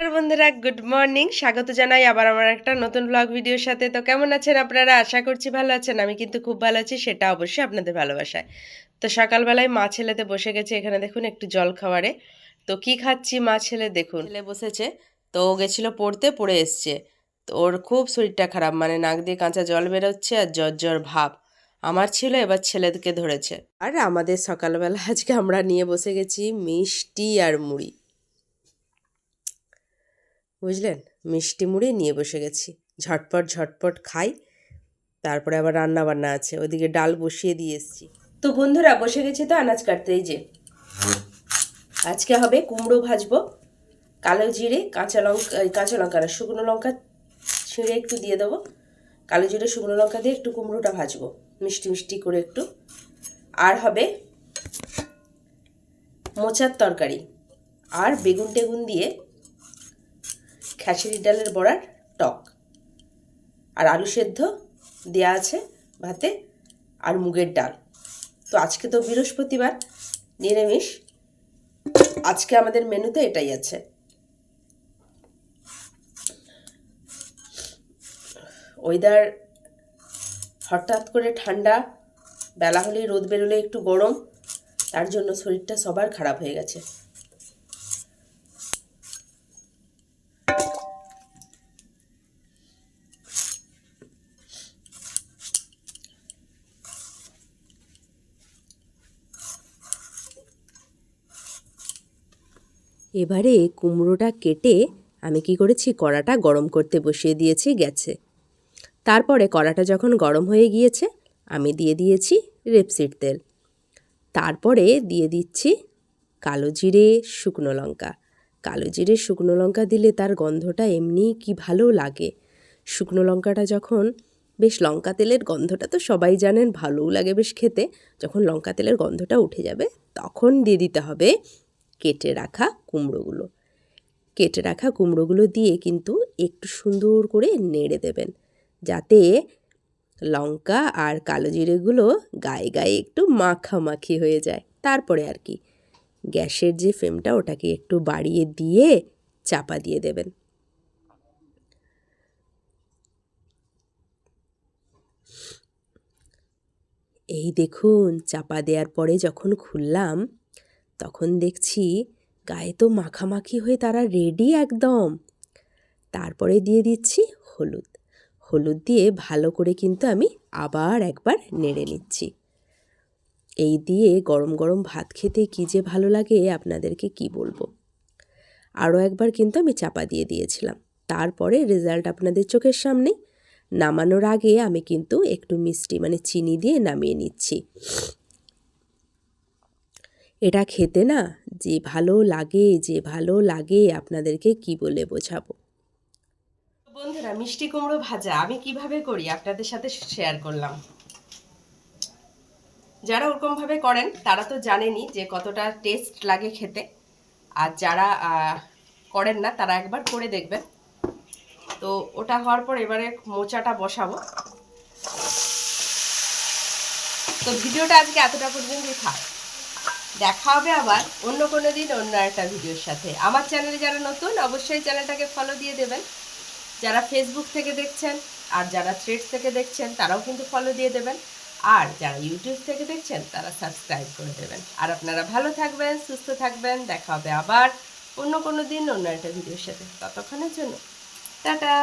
বন্ধুরা good morning স্বাগত জানাই আবার আমার একটা নতুন ব্লগ ভিডিওর সাথে। তো কেমন আছেন আপনারা? আশা করছি ভালো আছেন। আমি কিন্তু খুব ভালো আছি সেটা অবশ্যই আপনাদের ভালোবাসায়। তো সকালবেলায় মা ছেলেতে বসে গেছে এখানে দেখুন একটু জল খাবারে তো কি খাচ্ছি মা ছেলে দেখুন। ছেলে বসেছে তো ও গেছিল পড়তে পড়ে এসছে। তো ওর খুব শরীরটা খারাপ মানে নাক দিয়ে কাঁচা জল বেরোচ্ছে আর জ্বর জ্বর ভাব। আমার ছিল এবার ছেলেকে ধরেছে। আর আমাদের সকালবেলা আজকে আমরা নিয়ে বসে গেছি মিষ্টি আর মুড়ি। বুঝলেন? মিষ্টি মুড়ি নিয়ে বসে গেছি। ঝটপট ঝটপট খাই। তারপরে আবার রান্না বান্না আছে। ওদিকে ডাল বসিয়ে দিয়ে এসেছি। তো বন্ধুরা, বসে গেছি তো আনাজ কাটতে, এই যে। আজকে হবে কুমড়ো ভাজবো, কালো জিরে, কাঁচা লঙ্কা কাঁচা লঙ্কা না, শুকনো লঙ্কা ছিঁড়ে একটু দিয়ে দেবো। কালো জিরে, শুকনো লঙ্কা দিয়ে একটু কুমড়োটা ভাজবো, মিষ্টি মিষ্টি করে একটু। আর হবে মোচার তরকারি। আর বেগুন টেগুন দিয়ে খেসারি ডালের বড়ার টক। আর আলু সেদ্ধ দেয়া আছে ভাতে আর মুগের ডাল। তো আজকে তো বৃহস্পতিবার, নিরামিষ। আজকে আমাদের মেনুতে এটাই আছে। ওয়েদার হঠাৎ করে ঠান্ডা, বেলা হলেই রোদ বেরোলে একটু গরম, তার জন্য শরীরটা সবার খারাপ হয়ে গেছে। এবারে কুমড়োটা কেটে আমি কি করেছি? কড়াটা গরম করতে বসিয়ে দিয়েছি গেছে তারপরে কড়াটা যখন গরম হয়ে গিয়েছে, আমি দিয়ে দিয়েছি রেপসিড তেল। তারপরে দিয়ে দিচ্ছি কালো জিরে, শুকনো লঙ্কা। কালো জিরে, শুকনো লঙ্কা দিলে তার গন্ধটা এমনি কি ভালো লাগে। শুকনো লঙ্কাটা যখন, বেশ লঙ্কা তেলের গন্ধটা তো সবাই জানেন, ভালোও লাগে বেশ খেতে। যখন লঙ্কা তেলের গন্ধটা উঠে যাবে, তখন দিয়ে দিতে হবে কেটে রাখা কুমড়োগুলো। কেটে রাখা কুমড়োগুলো দিয়ে কিন্তু একটু সুন্দর করে নেড়ে দেবেন। যাতে লঙ্কা আর কালো জিরেগুলো গায়ে গায়ে একটু মাখামাখি হয়ে যায়। তারপরে আর কি, গ্যাসের যে ফ্লেমটা ওটাকে একটু বাড়িয়ে দিয়ে চাপা দিয়ে দেবেন। এই দেখুন, চাপা দেওয়ার পরে যখন খুললাম তখন দেখছি গায়ে তো মাখামাখি হয়ে তারা রেডি একদম। তারপরে দিয়ে দিচ্ছি হলুদ। হলুদ দিয়ে ভালো করে কিন্তু আমি আবার একবার নেড়ে নিচ্ছি। এই দিয়ে গরম গরম ভাত খেতে কী যে ভালো লাগে আপনাদেরকে কি বলব? আরও একবার কিন্তু আমি চাপা দিয়ে দিয়েছিলাম। তারপরে রেজাল্ট আপনাদের চোখের সামনে। নামানোর আগে আমি কিন্তু একটু মিষ্টি মানে চিনি দিয়ে নামিয়ে নিচ্ছি। এটা খেতে না যে ভালো লাগে, যে ভালো লাগে আপনাদেরকে কি বলে বোঝাবো? বন্ধুরা, মিষ্টি কুমড়ো ভাজা আমি কীভাবে করি আপনাদের সাথে শেয়ার করলাম। যারা ওরকমভাবে করেন, তারা তো জানেনই যে কতটা টেস্ট লাগে খেতে। আর যারা করেন না, তারা একবার করে দেখবেন। তো ওটা হওয়ার পর এবারে মোচাটা বসাবো। তো ভিডিওটা আজকে এতটা পর্যন্তই থাক। দেখা হবে আবার অন্য কোনো দিন, অন্য একটা ভিডিওর সাথে। আমার চ্যানেলে যারা নতুন, অবশ্যই চ্যানেলটাকে ফলো দিয়ে দেবেন। যারা ফেসবুক থেকে দেখছেন আর যারা থ্রেড থেকে দেখছেন, তারাও কিন্তু ফলো দিয়ে দেবেন। আর যারা ইউটিউব থেকে দেখছেন, তারা সাবস্ক্রাইব করে দেবেন। আর আপনারা ভালো থাকবেন, সুস্থ থাকবেন। দেখা হবে আবার অন্য কোনো দিন, অন্য একটা ভিডিওর সাথে। ততক্ষণের জন্য। টাটা!